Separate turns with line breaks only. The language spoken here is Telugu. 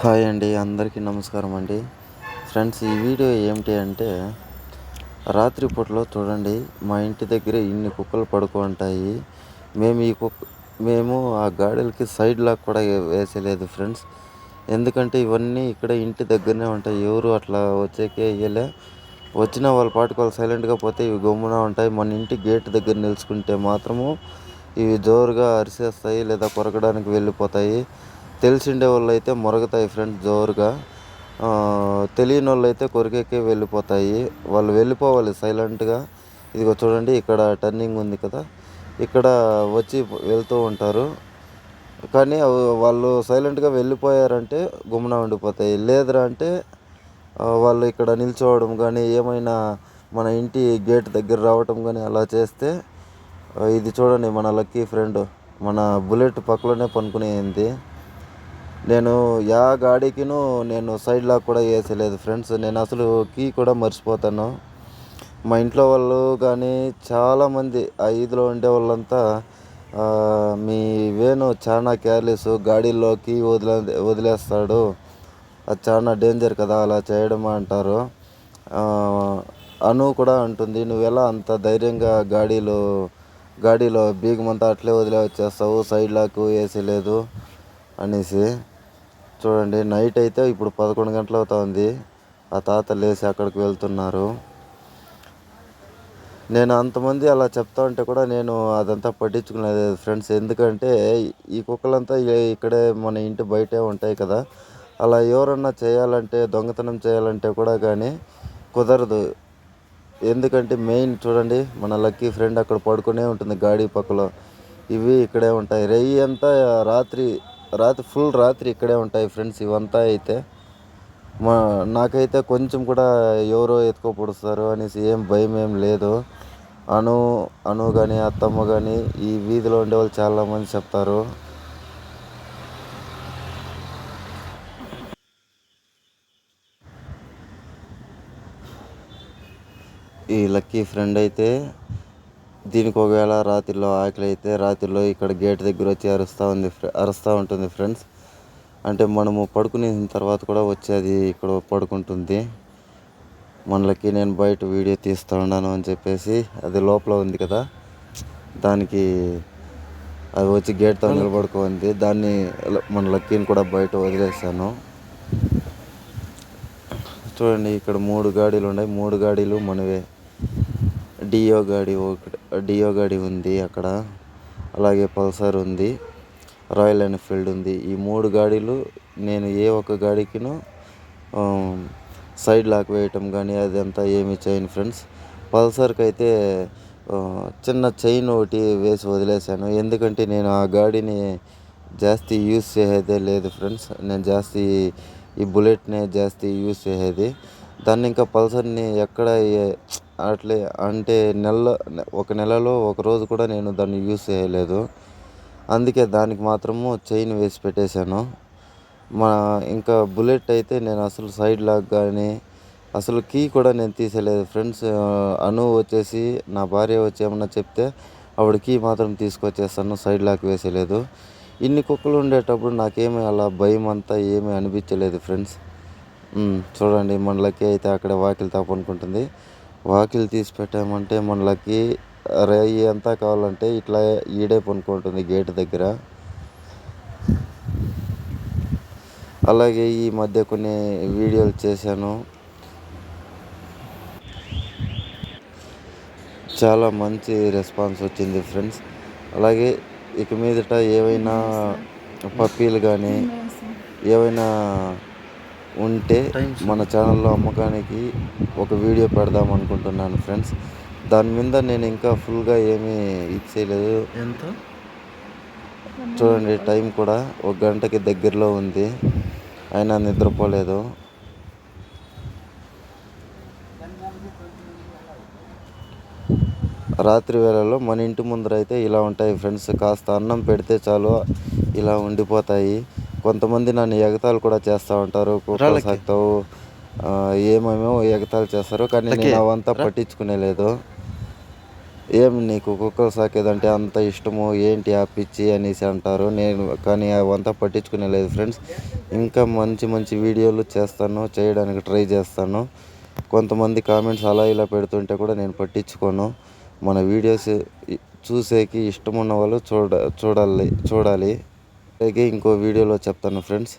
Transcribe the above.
హాయ్ అండి అందరికీ నమస్కారం అండి. ఫ్రెండ్స్ ఈ వీడియో ఏమిటి అంటే రాత్రిపూటలో చూడండి మా ఇంటి దగ్గర ఇన్ని కుక్కలు పడుకుంటాయి మేము ఈ కుక్క మేము ఆ గాడిలకి సైడ్ లాక్ కూడా వేసేయలేదు ఫ్రెండ్స్. ఎందుకంటే ఇవన్నీ ఇక్కడ ఇంటి దగ్గరనే ఉంటాయి. ఎవరు అట్లా వచ్చేకే వేయలే వచ్చిన వాళ్ళ పాటుకు వాళ్ళు సైలెంట్గా పోతే ఇవి గమ్మున ఉంటాయి. మన ఇంటి గేట్ దగ్గర నిలుచుకుంటే మాత్రము ఇవి జోరుగా అరిసేస్తాయి లేదా కొరకడానికి వెళ్ళిపోతాయి. తెలిసిండే వాళ్ళు అయితే మొరగతాయి ఫ్రెండ్స్ జోరుగా. తెలియని వాళ్ళు అయితే కొరికెక్కి వెళ్ళిపోతాయి. వాళ్ళు వెళ్ళిపోవాలి సైలెంట్గా. ఇదిగో చూడండి ఇక్కడ టర్నింగ్ ఉంది కదా. ఇక్కడ వచ్చి వెళ్తూ ఉంటారు. కానీ వాళ్ళు సైలెంట్గా వెళ్ళిపోయారంటే గుమ్మన ఉండిపోతాయి. లేదురా అంటే వాళ్ళు ఇక్కడ నిల్చోవడం కానీ ఏమైనా మన ఇంటి గేట్ దగ్గర రావటం కానీ అలా చేస్తే ఇది చూడండి మన లక్కీ ఫ్రెండ్. మన బుల్లెట్ పక్కలోనే పనుకునేది. నేను యా గాడికిను నేను సైడ్ లాక్ కూడా వేసలేదు ఫ్రెండ్స్. నేను అసలు కీ కూడా మర్చిపోతాను. మా ఇంట్లో వాళ్ళు కానీ చాలామంది ఆ ఈదులో ఉండే వాళ్ళంతా మీ వేణు చాలా కేర్లెస్ గాడిలో కీ వదిలే వదిలేస్తాడు. అది చాలా డేంజర్ కదా అలా చేయడం అంటారు. అను కూడా అంటుంది నువ్వు ఎలా అంత ధైర్యంగా గాడిలో గాడిలో బీగమంతా అట్లే వదిలే వచ్చేస్తావు సైడ్ లాక్ వేసేలేదు అనేసి. చూడండి నైట్ అయితే ఇప్పుడు పదకొండు గంటలు అవుతుంది. ఆ తాత లేచి అక్కడికి వెళ్తున్నారు. నేను అంతమంది అలా చెప్తా ఉంటే కూడా నేను అదంతా పట్టించుకునేది ఫ్రెండ్స్. ఎందుకంటే ఈ కుక్కలంతా ఇక్కడే మన ఇంటి బయటే ఉంటాయి కదా. అలా ఎవరన్నా చేయాలంటే దొంగతనం చేయాలంటే కూడా కానీ కుదరదు. ఎందుకంటే మెయిన్ చూడండి మన లక్కీ ఫ్రెండ్ అక్కడ పడుకునే ఉంటుంది గాడి పక్కలో. ఇవి ఇక్కడే ఉంటాయి. రెయ్యి అంతా రాత్రి రాత్రి ఫుల్ రాత్రి ఇక్కడే ఉంటాయి ఫ్రెండ్స్ ఇవంతా అయితే మా నాకైతే కొంచెం కూడా ఎవరో ఎత్తుకోపడుస్తారు అనేసి ఏం భయం ఏం లేదు. అను అను కానీ అత్తమ్మ కానీ ఈ వీధిలో ఉండే వాళ్ళు చాలామంది చెప్తారు. ఈ లక్కీ ఫ్రెండ్ అయితే దీనికి ఒకవేళ రాత్రిలో ఆకలి అయితే రాత్రిలో ఇక్కడ గేట్ దగ్గర వచ్చి అరుస్తూ ఉంది అరుస్తూ ఉంటుంది ఫ్రెండ్స్. అంటే మనము పడుకునే తర్వాత కూడా వచ్చి అది ఇక్కడ పడుకుంటుంది. మనలకి నేను బయట వీడియో తీస్తూ ఉన్నాను అని చెప్పేసి అది లోపల ఉంది కదా. దానికి అది వచ్చి గేట్తో నిలబడుకుంది. దాన్ని మన లక్కీని కూడా బయట వదిలేసాను చూడండి ఇక్కడ మూడు గాడీలు ఉన్నాయి. మూడు గాడీలు మనవే. డియో గాడి ఒకటి డియో గాడి ఉంది అక్కడ. అలాగే పల్సర్ ఉంది. రాయల్ ఎన్ఫీల్డ్ ఉంది. ఈ మూడు గాడీలు నేను ఏ ఒక్క గాడికిను సైడ్ లాక్ వేయటం కానీ అదంతా ఏమి చేయను ఫ్రెండ్స్. పల్సర్కి అయితే చిన్న చైన్ ఒకటి వేసి వదిలేసాను ఎందుకంటే నేను ఆ గాడిని జాస్తి యూస్ చేసేదే లేదు ఫ్రెండ్స్. నేను జాస్తి ఈ బుల్లెట్నే జాస్తి యూస్ చేసేది. దాన్ని ఇంకా పల్సర్ని ఎక్కడ అట్లే అంటే నెల ఒక నెలలో ఒక రోజు కూడా నేను దాన్ని యూస్ చేయలేదు. అందుకే దానికి మాత్రము చైన్ వేసి పెట్టేశాను. మా ఇంకా బుల్లెట్ అయితే నేను అసలు సైడ్ లాక్ కానీ అసలు కీ కూడా నేను తీసేయలేదు. ఫ్రెండ్స్ అను వచ్చేసి నా భార్య వచ్చి ఏమన్నా చెప్తే ఆవిడ కీ మాత్రం తీసుకొచ్చేస్తాను సైడ్ లాక్ వేసేయలేదు. ఇన్ని కుక్కలు ఉండేటప్పుడు నాకేమీ అలా భయం అంతా ఏమీ అనిపించలేదు ఫ్రెండ్స్. చూడండి మన లక్కీ అయితే అక్కడ వాకిలి తాపనుకుంటుంది. వాకిలి తీసి పెట్టామంటే మనలకి రేయి అంతా కావాలంటే ఇట్లా ఈడే పనుకుంటుంది గేట్ దగ్గర. అలాగే ఈ మధ్య కొన్ని వీడియోలు చేశాను. చాలా మంచి రెస్పాన్స్ వచ్చింది ఫ్రెండ్స్. అలాగే ఇక మీదట ఏవైనా పప్పీలు కానీ ఏవైనా ఉంటే మన ఛానల్లో అమ్మకానికి ఒక వీడియో పెడదాం అనుకుంటున్నాను ఫ్రెండ్స్. దాని మీద నేను ఇంకా ఫుల్గా ఏమీ ఇచ్చేయలేదు ఎంత? చూడండి టైం కూడా ఒక గంటకి దగ్గరలో ఉంది. అయినా నిద్రపోలేదు. రాత్రి వేళల్లో మన ఇంటి ముందర అయితే ఇలా ఉంటాయి ఫ్రెండ్స్. కాస్త అన్నం పెడితే చాలు ఇలా ఉండిపోతాయి. కొంతమంది నన్ను ఎగతాలు కూడా చేస్తూ ఉంటారు సాగుతావు ఏమేమో ఎగతాలు చేస్తారు కానీ నేను అవంతా పట్టించుకునే లేదు. ఏం నీకు కుక్కలు సాకేదంటే అంత ఇష్టము ఏంటి ఆ పిచ్చి అనేసి అంటారు. నేను కానీ అవంతా పట్టించుకునే లేదు ఫ్రెండ్స్. ఇంకా మంచి మంచి వీడియోలు చేస్తాను చేయడానికి ట్రై చేస్తాను. కొంతమంది కామెంట్స్ అలా ఇలా పెడుతుంటే కూడా నేను పట్టించుకోను. మన వీడియోస్ చూసేకి ఇష్టం ఉన్న వాళ్ళు చూడ చూడాలి చూడాలి. అలాగే ఇంకో వీడియోలో చెప్తాను ఫ్రెండ్స్.